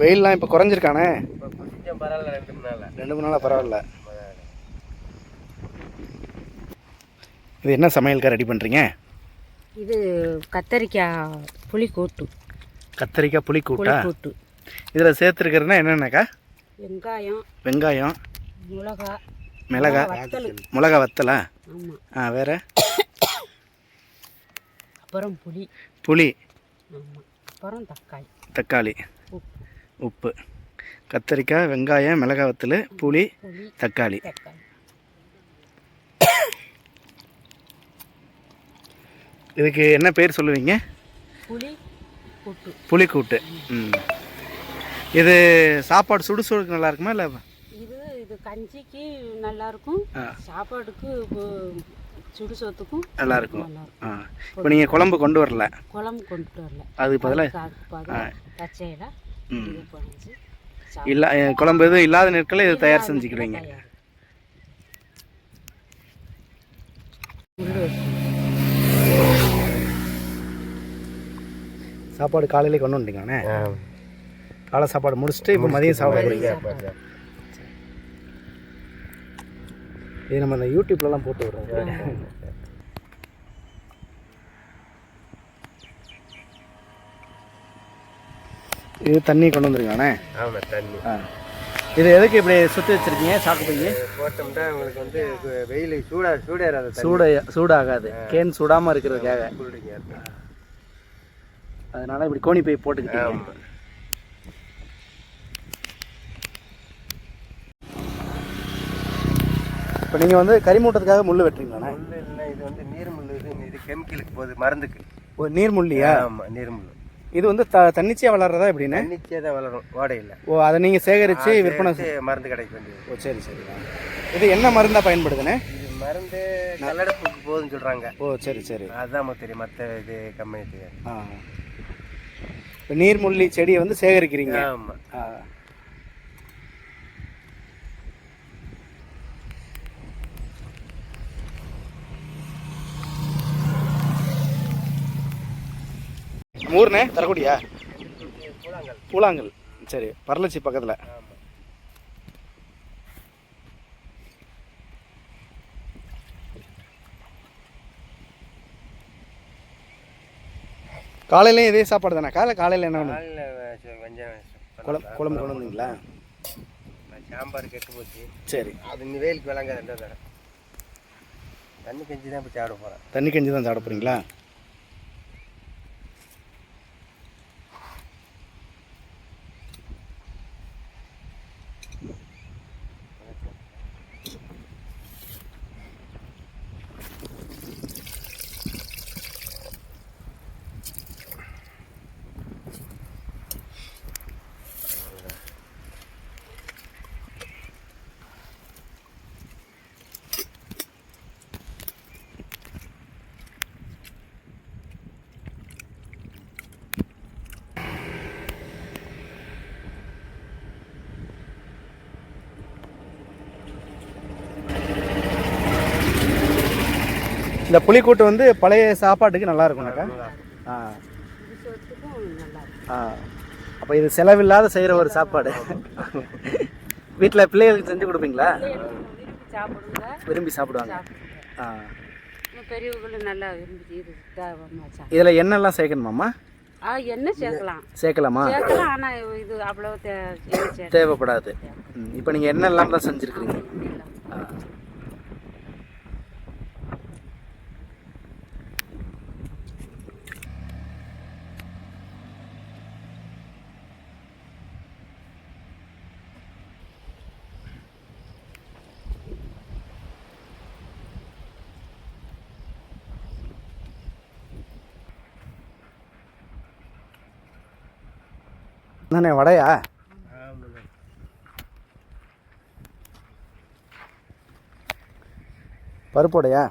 வெயில்லாம் இப்போ குறைஞ்சிருக்கானே? இப்போ கொஞ்சம் பரவாயில்ல ரெண்டு மூணு நாள் ரெண்டு மூணு நாளாக பரவாயில்ல. இது என்ன சமையலுக்கா ரெடி பண்ணுறீங்க இது கத்தரிக்காய் புளிக்கூட்டு. கத்தரிக்காய் புளிக்கூட்டா? புளிக்கூட்டு. இதில் சேர்த்துருக்கிறதுனா என்னென்னக்கா? வெங்காயம். வெங்காயம். மிளகா. மிளகா. மிளகா வத்தலா. ஆ வேறு? அப்புறம் புளி. புளி. அப்புறம் தக்காளி. தக்காளி. உப்பு. கத்தரிக்காய் வெங்காயம் மிளகா வத்தல் புளி தக்காளி. இதுக்கு என்ன பேர் சொல்லுவீங்க? புளி கூட்டு புளிக்கூட்டு. ம். இது சாப்பாடு சுடு சுடுக்கு நல்லா இருக்குமா இல்லை? இது இது கஞ்சிக்கு நல்லா இருக்கும். சாப்பாடுக்கு சுடு சோத்துக்கும் நல்லா இருக்கும். இப்போ நீங்கள் குழம்பு கொண்டு வரல? குழம்பு கொண்டுட்டு வரல. அதுக்கு பதிலாக பச்சையில இல்லா குழம்பு எதுவும் இல்லாத நாட்களில் இது தயார் வச்சு சாப்பாடு காலையிலே கொண்டு வந்துட்டீங்கண்ணே காலை சாப்பாடு முடிச்சுட்டு இப்போ மதியம் சாப்பிட போகிறீங்க இது நம்ம இந்த யூடியூப்லலாம் போட்டு விடுறோம். இது தண்ணி கொண்டு வந்துருக்காண்ணே ஆமாம் தண்ணி. ஆ. இது எதுக்கு இப்படி சுற்றி வச்சிருக்கீங்க சாக்கு பைய? போட்டோம்னா உங்களுக்கு வந்து வெயில் சூடா சூடேறாத சூட சூடாகாது. கேன் சூடாமல் இருக்கிறதுக்காக. அதனால இப்படி கோணி பை போட்டுக்கிட்டீங்க. ஆமாம் இப்போ நீங்கள் வந்து கரிமூட்டத்துக்காக முள் வெட்டுறீங்களாண்ணே? முள்ளு இல்லை இது வந்து நீர்முள் இது இது கெமிக்கலுக்கு போகுது மருந்துக்கு. ஒரு நீர் முள்ளியா ஆமாம் நீர்முள் இது வந்து த தன்னிச்சையாக வளர்றதா எப்படின்னு? தண்ணிச்சே தான் வளரும் ஓடையில் ஓ அதை நீங்கள் சேகரித்து விற்பனை மருந்து கடைக்கு வேண்டியது. ஓ சரி சரி. இது என்ன மருந்தாக பயன்படுதுண்ணே மருந்து கல்லடப்புக்கு போகுதுன்னு சொல்கிறாங்க ஓ சரி சரி. அதுதான் தெரியும் மற்ற இது கம்பெனி ஆ. இப்போ நீர்முள்ளி செடியை வந்து சேகரிக்கிறீங்க. ஆமாம் நம்ம ஊர்ண்ணே தரக்கூடியா? பூலாங்கல் சரி பரலச்சி பக்கத்தில். காலையிலையும் இதே சாப்பாடு தானே? காலை காலையில் என்ன குழம்பு குழம்பு கொண்டு வந்தீங்களா? சாம்பார் கெட்டு போச்சு. சரி. அது இந்த வெயிலுக்கு விளங்க ரெண்டு தடவை. தண்ணி கஞ்சி தான் இப்போ சாப்பிட போகிறேன் தண்ணி கஞ்சி தான் சாப்பிட போகிறீங்களா இந்த புளிக்கூட்டு வந்து பழைய சாப்பாட்டுக்கு நல்லா இருக்கும்னாக்கா ஆ. ஆ. அப்போ இது செலவில்லாத செய்கிற ஒரு சாப்பாடு. வீட்டில் பிள்ளைகளுக்கு செஞ்சு கொடுப்பீங்களா? விரும்பி சாப்பிடுவாங்க. ஆ. இன்னும் பெரியவங்களும் நல்லா விரும்பி இதில் எண்ணெய்லாம் சேர்க்கணுமாம்மா ஆ எண்ணெய் சேர்க்கலாம் சேர்க்கலாமா சேர்க்கலாம் ஆனால் இது அவ்வளோ தேவைப்படாது. இப்போ நீங்கள் எண்ணெய் இல்லாமல் தான் செஞ்சுருக்கீங்க என்னண்ணே வடையா? பருப்பு வடையா?